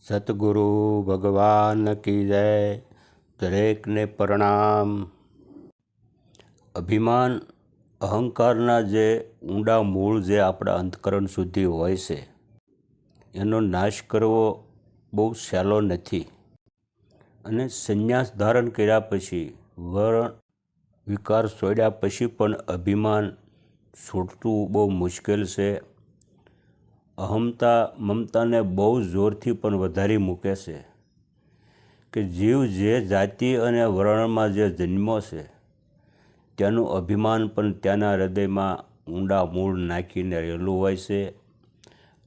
સતગુરુ ભગવાન કી જય દરેકને પ્રણામ અભિમાન અહંકારના જે ઊંડા મૂળ જે આપણા અંતકરણ સુધી હોય છે એનો નાશ કરવો બહુ સહેલો નથી અને સંન્યાસ ધારણ કર્યા પછી વર્ણ વિકાર છોડ્યા પછી પણ અભિમાન છૂટતું બહુ મુશ્કેલ છે. અહમતા મમતાને બહુ જોરથી પણ વધારી મૂકે છે કે જીવ જે જાતિ અને વર્ણમાં જે જન્મો છે તેનું અભિમાન પણ ત્યાંના હૃદયમાં ઊંડા મૂળ નાખીને રહેલું હોય છે.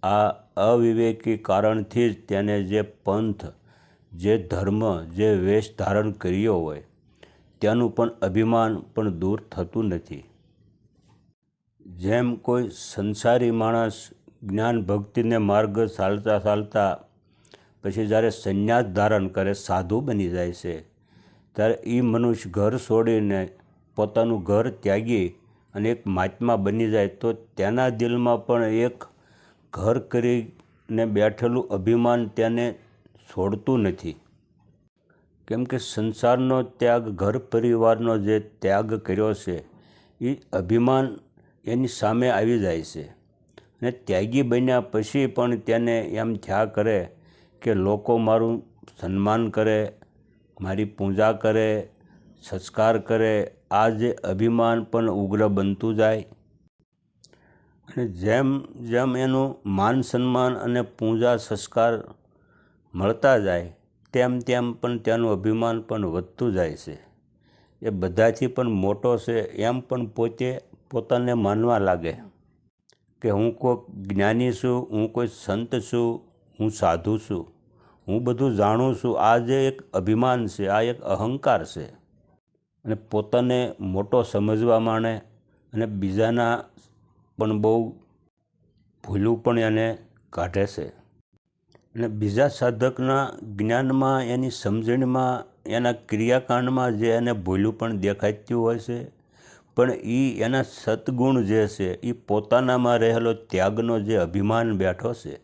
આ અવિવેકી કારણથી જ તેને જે પંથ, જે ધર્મ, જે વેશ ધારણ કર્યો હોય તેનું પણ અભિમાન પણ દૂર થતું નથી. જેમ કોઈ સંસારી માણસ જ્ઞાન ભક્તિને માર્ગ ચાલતા ચાલતા પછી જ્યારે સંન્યાસ ધારણ કરે, સાધુ બની જાય છે, ત્યારે એ મનુષ્ય ઘર છોડીને પોતાનું ઘર ત્યાગી અને એક મહાત્મા બની જાય, તો તેના દિલમાં પણ એક ઘર કરીને બેઠેલું અભિમાન તેને છોડતું નથી. કેમ કે સંસારનો ત્યાગ, ઘર પરિવારનો જે ત્યાગ કર્યો છે, એ અભિમાન એની સામે આવી જાય છે. અને ત્યાગી બન્યા પછી પણ તેને એમ થયા કરે કે લોકો મારું સન્માન કરે, મારી પૂજા કરે, સંસ્કાર કરે, આ જે અભિમાન પણ ઉગ્ર બનતું જાય. અને જેમ જેમ એનું માન સન્માન અને પૂજા સંસ્કાર મળતા જાય તેમ તેમ પણ ત્યાંનું અભિમાન પણ વધતું જાય છે. એ બધાથી પણ મોટો છે એમ પણ પોતે પોતાને માનવા લાગે કે હું કોઈક જ્ઞાની છું, હું કોઈ સંત છું, હું સાધુ છું, હું બધું જાણું છું. આ જે એક અભિમાન છે, આ એક અહંકાર છે. અને પોતાને મોટો સમજવા માંડે અને બીજાના પણ બહુ ભૂલું પણ એને કાઢે છે. અને બીજા સાધકના જ્ઞાનમાં, એની સમજણમાં, એના ક્રિયાકાંડમાં જે એને ભૂલું પણ દેખાતું હોય છે. પણ એ એના સદગુણ જે છે એ પોતાનામાં રહેલો ત્યાગનો જે અભિમાન બેઠો છે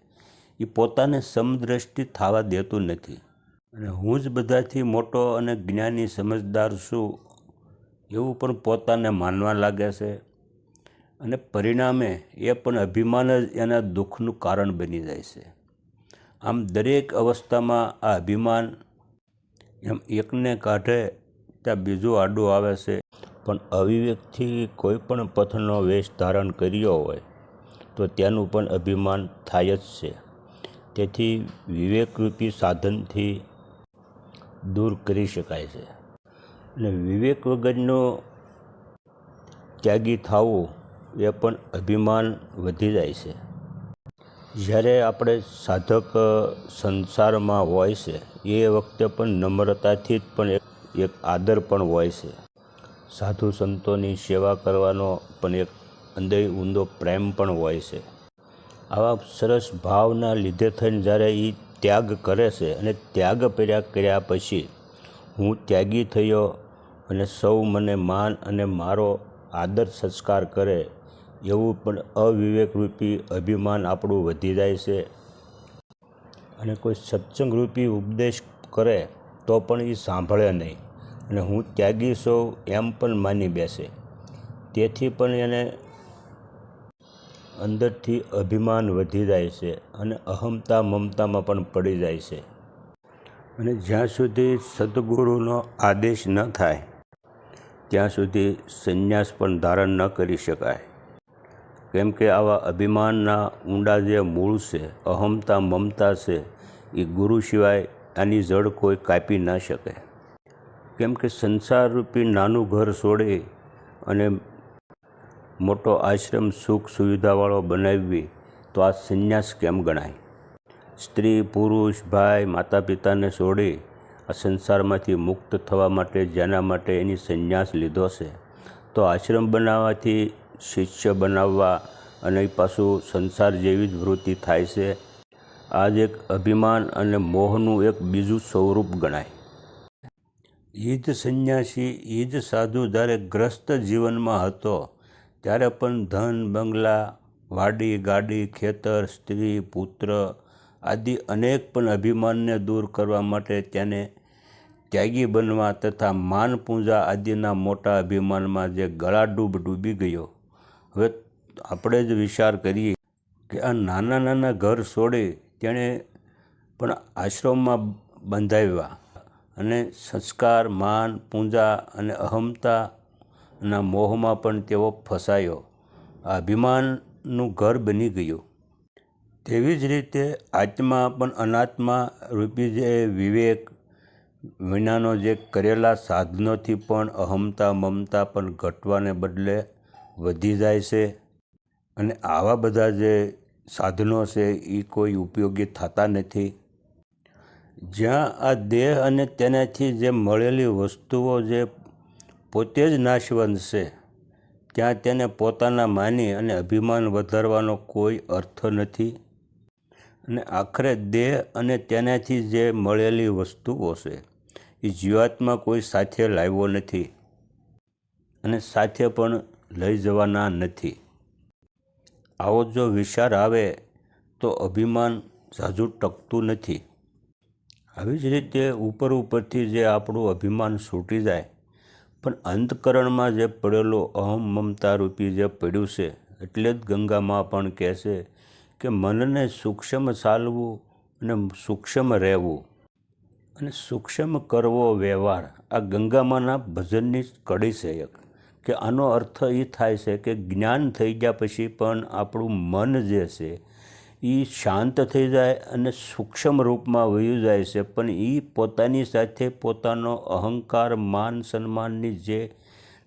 એ પોતાને સમદ્રષ્ટિ થવા દેતું નથી. અને હું જ બધાથી મોટો અને જ્ઞાની સમજદાર છું, એવું પણ પોતાને માનવા લાગે છે. અને પરિણામે એ પણ અભિમાન જ એના દુઃખનું કારણ બની જાય છે. આમ દરેક અવસ્થામાં આ અભિમાન એમ એકને કાઢે ત્યાં બીજું આડું આવે છે. પણ અવિવેકથી કોઈ પણ પથનો વેશ ધારણ કર્યો હોય તો તેનું પણ અભિમાન થાય જ છે. તેથી વિવેકરૂપી સાધનથી દૂર કરી શકાય છે. અને વિવેક વગરનો ત્યાગી થવું એ પણ અભિમાન વધી જાય છે. જ્યારે આપણે સાધક સંસારમાં હોય છે, એ વખતે પણ નમ્રતાથી જ પણ એક આદર પણ હોય છે. સાધુ સંતોની સેવા કરવાનો પણ એક અંદર ઊંડો પ્રેમ પણ હોય છે. આવા સરસ ભાવના લીધે થઈને જ્યારે એ ત્યાગ કરે છે અને ત્યાગ કર્યા કર્યા પછી હું ત્યાગી થયો અને સૌ મને માન અને મારો આદર સંસ્કાર કરે એવું પણ અવિવેકરૂપી અભિમાન આપણું વધી જાય છે. અને કોઈ સત્સંગરૂપી ઉપદેશ કરે તો પણ એ સાંભળે નહીં. અને હું ત્યાગી છું એમ પણ માની બેસે. તેથી પણ એને અંદરથી અભિમાન વધી જાય છે અને અહમતા મમતામાં પણ પડી જાય છે. અને જ્યાં સુધી સદગુરુનો આદેશ ન થાય, ત્યાં સુધી સંન્યાસ પણ ધારણ ન કરી શકાય. કેમ કે આવા અભિમાનના ઊંડા જે મૂળ છે, અહમતા મમતા છે, એ ગુરુ સિવાય આની જડ કોઈ કાપી ના શકે. કેમ કે સંસારરૂપી નાનું ઘર છોડી અને મોટો આશ્રમ સુખ સુવિધાવાળો બનાવવી, તો આ સંન્યાસ કેમ ગણાય? સ્ત્રી, પુરુષ, ભાઈ માતા પિતાને છોડી, આ સંસારમાંથી મુક્ત થવા માટે, જેના માટે એની સંન્યાસ લીધો છે. તો આશ્રમ બનાવવાથી શિષ્ય બનાવવા અને પાછું સંસાર જેવી જ વૃત્તિ થાય છે. આ જ એક અભિમાન અને મોહનું એક બીજું સ્વરૂપ ગણાય. એ સંન્યાસી જ સાધુ જ્યારે ગ્રસ્ત જીવનમાં હતો, ત્યારે પણ ધન, બંગલા, વાડી, ગાડી, ખેતર, સ્ત્રી, પુત્ર આદિ અનેક પણ અભિમાનને દૂર કરવા માટે તેને ત્યાગી બનવા તથા માન પૂજા આદિના મોટા અભિમાનમાં જે ગળાડૂબ ડૂબી ગયો. હવે આપણે જ વિચાર કરીએ કે આ નાના નાના ઘર છોડી તેણે પણ આશ્રમમાં બંધાવ્યા અને સંસ્કાર, માન, પૂજા અને અહમતાના મોહમાં પણ તેઓ ફસાયો. આ અભિમાનનું ઘર બની ગયું. તેવી જ રીતે આત્મા પણ અનાત્મા રૂપી જે વિવેક વિનાનો જે કરેલા સાધનોથી પણ અહમતા, મમતા પણ ઘટવાને બદલે વધી જાય છે અને આવા બધા જે સાધનો છે એ કોઈ ઉપયોગી થતા નથી. જ્યાં આ દેહ અને તેનાથી જે મળેલી વસ્તુઓ જે પોતે જ નાશવંત છે, ત્યાં તેને પોતાના માની અને અભિમાન વધારવાનો કોઈ અર્થ નથી. અને આખરે દેહ અને તેનાથી જે મળેલી વસ્તુઓ છે, એ જીવાતમાં કોઈ સાથે લાવ્યો નથી. અને સાથે પણ લઈ જવાના નથી. આવો જો વિચાર આવે તો અભિમાન ઝાઝું ટકતું નથી. આવી જ રીતે ઉપર ઉપરથી જે આપણું અભિમાન છૂટી જાય, પણ અંતકરણમાં જે પડેલો અહમ મમતા રૂપી જે પડ્યું છે, એટલે જ ગંગામાં પણ કહે છે કે મનને સૂક્ષ્મ ચાલવું અને સૂક્ષ્મ રહેવું અને સૂક્ષ્મ કરવો વ્યવહાર આ ગંગામાના ભજનની કડી છે એક. કે આનો અર્થ એ થાય છે કે જ્ઞાન થઈ ગયા પછી પણ આપણું મન જે છે એ શાંત થઈ જાય અને સૂક્ષ્મ રૂપમાં વયું જાય છે. પણ એ પોતાની સાથે પોતાનો અહંકાર, માન, સન્માનની જે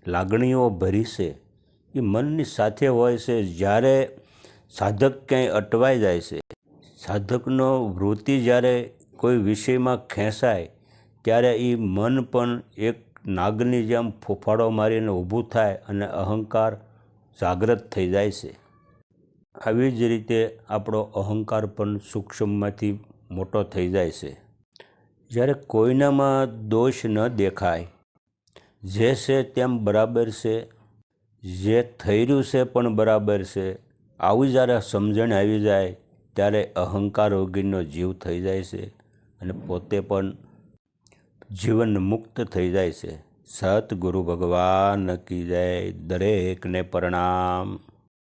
લાગણીઓ ભરી છે એ મનની સાથે હોય છે. જ્યારે સાધક ક્યાંય અટવાઈ જાય છે, સાધકનો વૃત્તિ જ્યારે કોઈ વિષયમાં ખેંચાય, ત્યારે એ મન પણ એક નાગની જેમ ફૂફાડો મારીને ઊભું થાય અને અહંકાર જાગ્રત થઈ જાય છે. આવી જ રીતે આપણો અહંકાર પણ સૂક્ષ્મમાંથી મોટો થઈ જાય છે. જ્યારે કોઈનામાં દોષ ન દેખાય, જે છે તેમ બરાબર છે, જે થઈ રહ્યું છે પણ બરાબર છે, આવું જ્યારે સમજણ આવી જાય, ત્યારે અહંકાર વગરનો જીવ થઈ જાય છે અને પોતે પણ જીવન મુક્ત થઈ જાય છે. સતગુરુ ભગવાન કી જય દરેકને પ્રણામ.